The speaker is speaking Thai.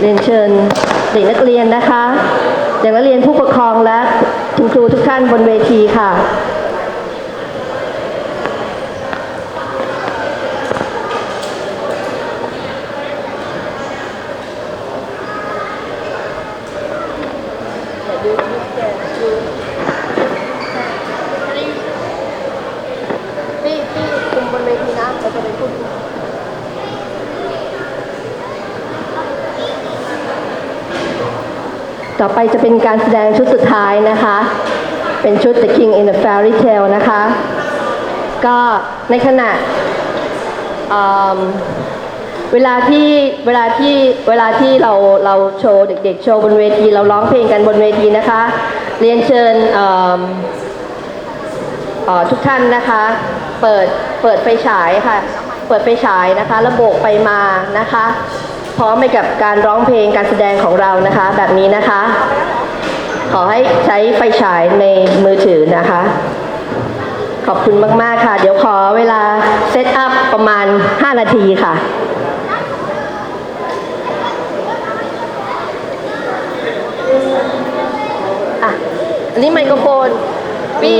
เรียนเชิญเด็กนักเรียนนะคะเด็กนักเรียนผู้ปกครองและคุณครูทุกท่านบนเวทีค่ะ พี่พี่คุมบนเวทีนะเราจะไปพูด ต่อไปจะเป็นการแสดงชุดสุดท้ายนะคะ เป็นชุด The King in the Fairy Tale นะคะ ก็ในขณะเวลาที่เวลาที่เวลาที่เราเราโชว์เด็กๆ โชว์บนเวที เราร้องเพลงกันบนเวทีนะคะ เรียนเชิญทุกท่านนะคะ เปิดเปิดไฟฉายค่ะ เปิดไฟฉายนะคะแล้วโบไปมานะคะ พร้อมไปกับการร้องเพลงการแสดงของเรานะคะ แบบนี้นะคะ ขอให้ใช้ไฟฉายในมือถือนะคะ ขอบคุณมาก ๆ ค่ะ เดี๋ยวขอเวลาเซตอัพประมาณ 5 นาทีค่ะอะอันนี้ไมโครโฟนพี่